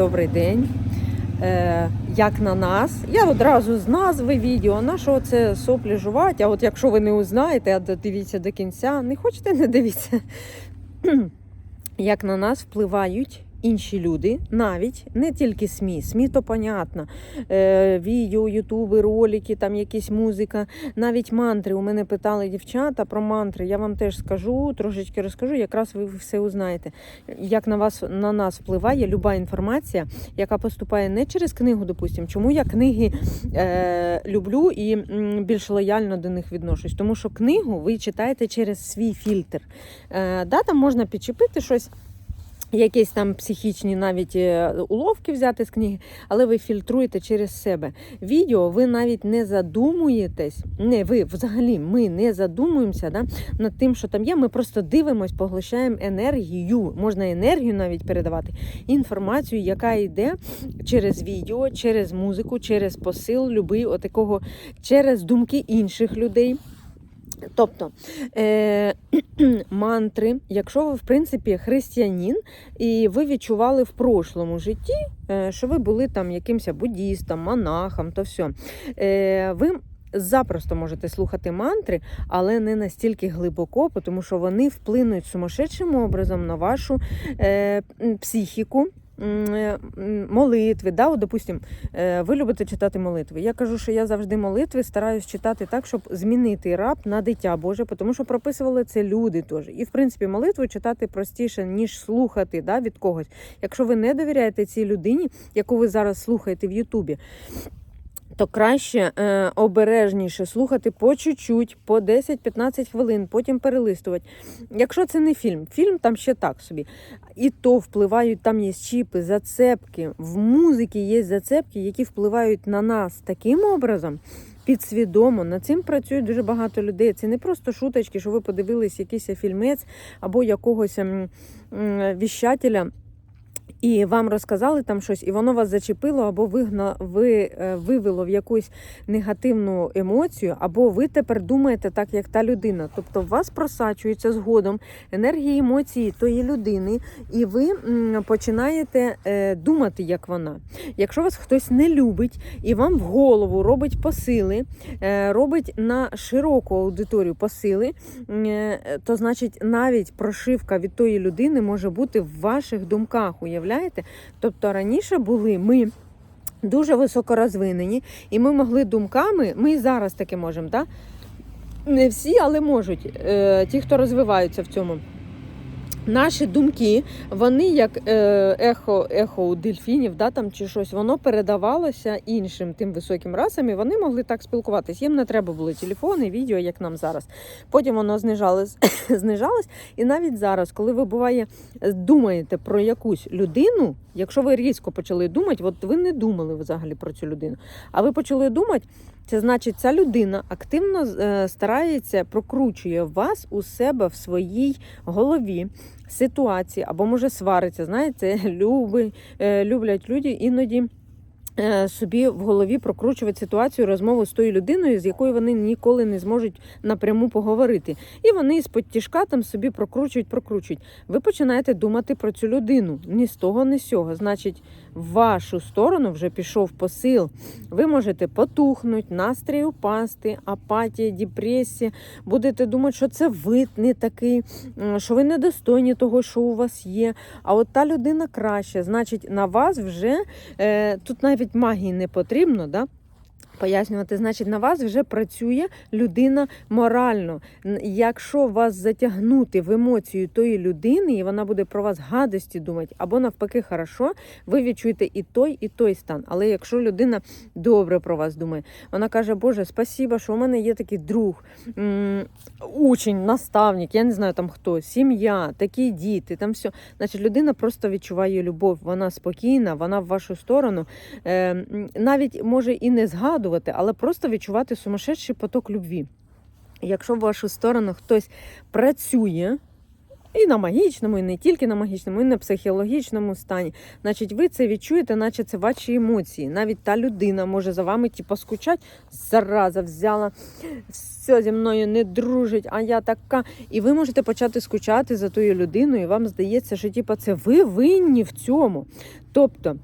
добрий день. Е, як на нас, я одразу з назви відео, на що це соплі жувати, а от якщо ви не узнаєте, а дивіться до кінця, не хочете, не дивіться. Як на нас впливають інші люди, навіть не тільки СМІ, СМІ то понятно. Е, відео, ютуби, ролики, там якісь музика, навіть мантри. У мене питали дівчата про мантри. Я вам теж скажу, трошечки розкажу, якраз ви все узнаєте. Як на вас на нас впливає люба інформація, яка поступає не через книгу, допустимо. Чому я книги е, люблю і більш лояльно до них відношусь? Тому що книгу ви читаєте через свій фільтр. Е, да, там можна підчепити щось. Якісь там психічні навіть е, уловки взяти з книги, але ви фільтруєте через себе. Відео ви навіть не задумуєтесь, не ви взагалі ми не задумуємося да, над тим, що там є. Ми просто дивимось, поглощаємо енергію. Можна енергію навіть передавати, інформацію, яка йде через відео, через музику, через посил, любий, отакого, через думки інших людей. Тобто е, мантри, якщо ви, в принципі, християнин, і ви відчували в прошлому житті, е, що ви були там якимось буддістом, монахом, то все, е, ви запросто можете слухати мантри, але не настільки глибоко, тому що вони вплинуть сумасшедшим образом на вашу е, психіку. Е, Молитви, да, от, допустим, е, ви любите читати молитви. Я кажу, що я завжди молитви стараюсь читати так, щоб змінити раб на дитя Боже, тому що прописували це люди теж. І в принципі молитву читати простіше, ніж слухати да, від когось. Якщо ви не довіряєте цій людині, яку ви зараз слухаєте в Ютубі. То краще е, обережніше слухати по чуть-чуть, по 10-15 хвилин, потім перелистувати. Якщо це не фільм, фільм там ще так собі. І то впливають, там є чіпи, зацепки. В музиці є зацепки, які впливають на нас таким образом. Підсвідомо над цим працює дуже багато людей. Це не просто шуточки, що ви подивились якийсь фільмець або якогось м, м, віщателя. І вам розказали там щось, і воно вас зачепило, або вигна, ви, е, вивело в якусь негативну емоцію, або ви тепер думаєте так, як та людина. Тобто в вас просачується згодом енергії емоції тої людини, і ви починаєте е, думати, як вона. Якщо вас хтось не любить і вам в голову робить посили, е, робить на широку аудиторію посили, то значить навіть прошивка від тої людини може бути в ваших думках. Уявляєте? Тобто раніше були ми. Дуже високорозвинені, і ми могли думками, ми і зараз таки можемо, да? не всі, але можуть, е, ті, хто розвиваються в цьому. Наші думки, вони як е, ехо, ехо у дельфінів, да, там, чи щось, воно передавалося іншим тим високим расам, і вони могли так спілкуватись. Їм не треба були телефони, відео, як нам зараз. Потім воно знижалось, знижалось. І навіть зараз, коли ви буває, думаєте про якусь людину, якщо ви різко почали думати, от ви не думали взагалі про цю людину, а ви почали думати, це значить, ця людина активно е, старається, прокручує вас у себе в своїй голові ситуації, або може свариться. Знаєте, люби, е, люблять люди іноді. Е, Собі в голові прокручувати ситуацію, розмову з тою людиною, з якою вони ніколи не зможуть напряму поговорити. І вони з подтіжка там собі прокручують, прокручують. Ви починаєте думати про цю людину ні з того, ні з сього. Значить, в вашу сторону вже пішов посил. Ви можете потухнути, настрій упасти, апатія, депресія. Будете думати, що це ви не такий, що ви недостойні того, що у вас є. А от та людина краще. Значить, на вас вже е, тут навіть магії не потрібно. Да? Пояснювати, значить, на вас вже працює людина морально. Якщо вас затягнути в емоцію тої людини, і вона буде про вас гадості думати, або навпаки, хорошо, ви відчуєте і той, і той стан. Але якщо людина добре про вас думає, вона каже, Боже, спасіба, що у мене є такий друг, учень, наставник, я не знаю там хто, сім'я, такі діти, там все. Значить, людина просто відчуває любов, вона спокійна, вона в вашу сторону. Е, навіть може і не згадувати, але просто відчувати сумасшедший поток любві. Якщо в вашу сторону хтось працює, І на магічному, і не тільки на магічному, і на психологічному стані. Значить, ви це відчуєте, наче це ваші емоції. Навіть та людина може за вами типу, скучати, зараза взяла, все зі мною не дружить, а я така. І ви можете почати скучати за тою людиною, і вам здається, що типу, це ви винні в цьому. Тобто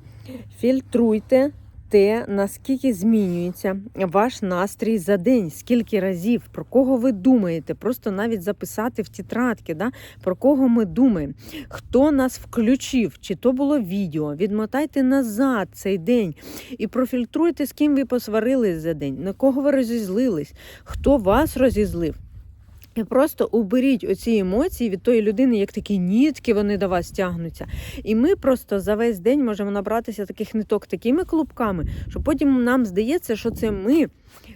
фільтруйте те, наскільки змінюється ваш настрій за день, скільки разів, про кого ви думаєте, просто навіть записати в тетрадки, да, про кого ми думаємо, хто нас включив, чи то було відео, відмотайте назад цей день і профільтруйте, з ким ви посварились за день, на кого ви розізлились, хто вас розізлив. Просто уберіть оці емоції від тої людини, як такі нітки, вони до вас тягнуться. І ми просто за весь день можемо набратися таких ниток такими клубками, що потім нам здається, що це ми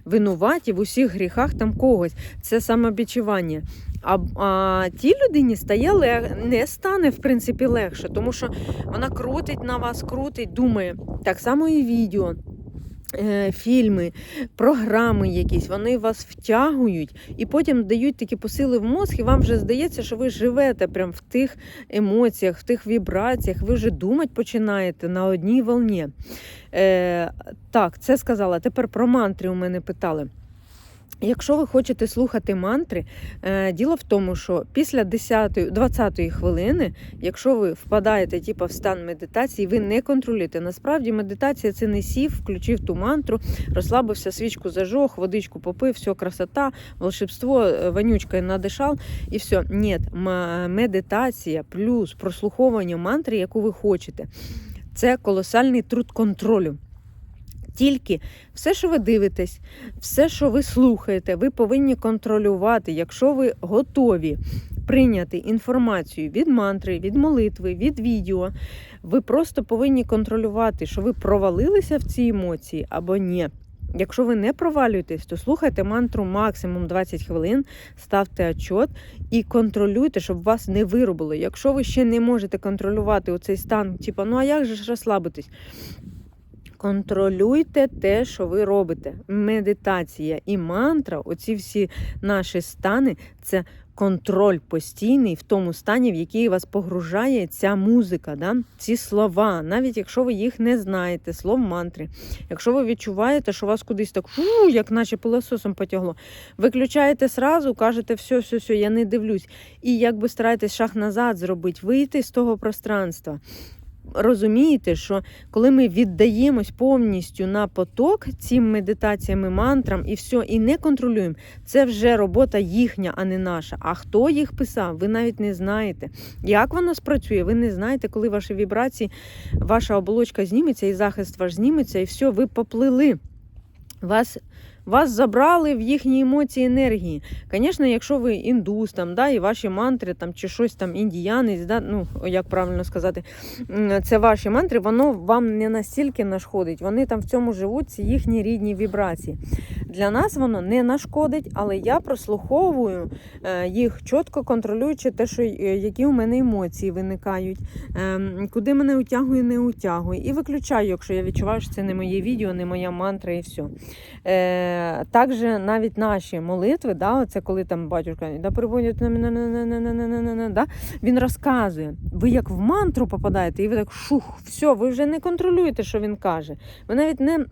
винуваті в усіх гріхах там когось. Це самобічування. А, а тій людині стає лег... не стане в принципі легше, тому що вона крутить на вас, крутить, думає. Так само і відео. Е, Фільми, програми якісь, вони вас втягують і потім дають такі посили в мозг, і вам вже здається, що ви живете прям в тих емоціях, в тих вібраціях, ви вже думати починаєте на одній волні. Е, так, це сказала. Тепер про мантри у мене питали. Якщо ви хочете слухати мантри, е, діло в тому, що після 10-20 хвилини, якщо ви впадаєте типу, в стан медитації, ви не контролюєте. Насправді медитація це не сів, включив ту мантру, розслабився, свічку зажог, водичку попив, все, красота, волшебство, е, вонючкою надишав і все. Ні, медитація плюс прослуховування мантри, яку ви хочете, це колосальний труд контролю. Тільки все, що ви дивитесь, все, що ви слухаєте, ви повинні контролювати, якщо ви готові прийняти інформацію від мантри, від молитви, від відео. Ви просто повинні контролювати, що ви провалилися в ці емоції або ні. Якщо ви не провалюєтесь, то слухайте мантру максимум 20 хвилин, ставте отчот і контролюйте, щоб вас не виробило. Якщо ви ще не можете контролювати оцей стан, типу, ну а як же ж розслабитись? Контролюйте те, що ви робите. Медитація і мантра, оці всі наші стани, це контроль постійний в тому стані, в який вас погружає ця музика, да? ці слова, навіть якщо ви їх не знаєте, слов мантри. Якщо ви відчуваєте, що вас кудись так, фу, як наче пилососом потягло, виключаєте сразу, кажете, все, все, все, я не дивлюсь. І якби стараєтесь шаг назад зробити, вийти з того пространства розумієте, що коли ми віддаємось повністю на поток цим медитаціями, мантрам і все, і не контролюємо, це вже робота їхня, а не наша. А хто їх писав, ви навіть не знаєте. Як воно спрацює, ви не знаєте, коли ваші вібрації, ваша оболочка зніметься, і захист ваш зніметься, і все, ви поплили. Вас вас забрали в їхні емоції енергії. Звісно, якщо ви індус, там, да, і ваші мантри, там, чи щось там індіянець, да, ну, як правильно сказати, це ваші мантри, воно вам не настільки нашкодить. Вони там в цьому живуть, ці їхні рідні вібрації. Для нас воно не нашкодить, але я прослуховую е, їх чітко контролюючи те, що, е, які у мене емоції виникають, е, куди мене утягує, не утягує. І виключаю, якщо я відчуваю, що це не моє відео, не моя мантра і все. Також навіть наші молитви, да, оце коли там батюшка да, на, да, він розказує. Ви як в мантру попадаєте, і ви так шух, все, ви вже не контролюєте, що він каже. Ви навіть не.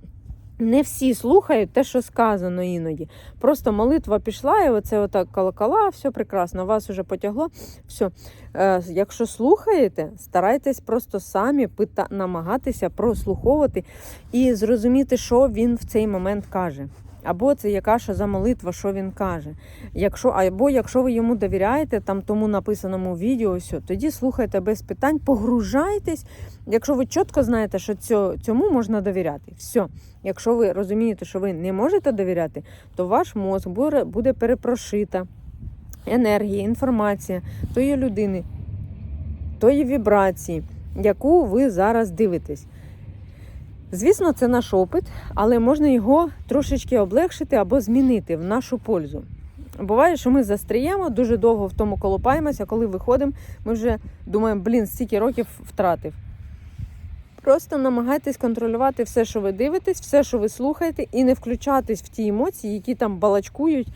Не всі слухають те, що сказано іноді. Просто молитва пішла, і оце отак колокола, все прекрасно, вас уже потягло. Все. Е, якщо слухаєте, старайтесь просто самі пита- намагатися прослуховувати і зрозуміти, що він в цей момент каже. Або це яка що за молитва, що він каже. Якщо, або якщо ви йому довіряєте, там тому написаному відео, все, тоді слухайте без питань, погружайтесь. Якщо ви чітко знаєте, що цьо- цьому можна довіряти, все. Якщо ви розумієте, що ви не можете довіряти, то ваш буде, буде перепрошита енергія, інформація тої людини, тої вібрації, яку ви зараз дивитесь. Звісно, це наш опит, але можна його трошечки облегшити або змінити в нашу пользу. Буває, що ми застріємо, дуже довго в тому колопаємося, коли виходимо, ми вже думаємо, блін, стільки років втратив. Просто намагайтесь контролювати все, що ви дивитесь, все, що ви слухаєте, і не включатись в ті емоції, які там балачкують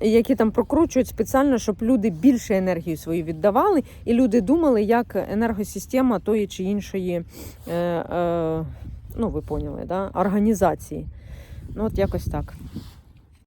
які там прокручують спеціально, щоб люди більше енергію свою віддавали, і люди думали, як енергосистема тої чи іншої, е, е, ну ви поняли, да? організації. Ну, от якось так.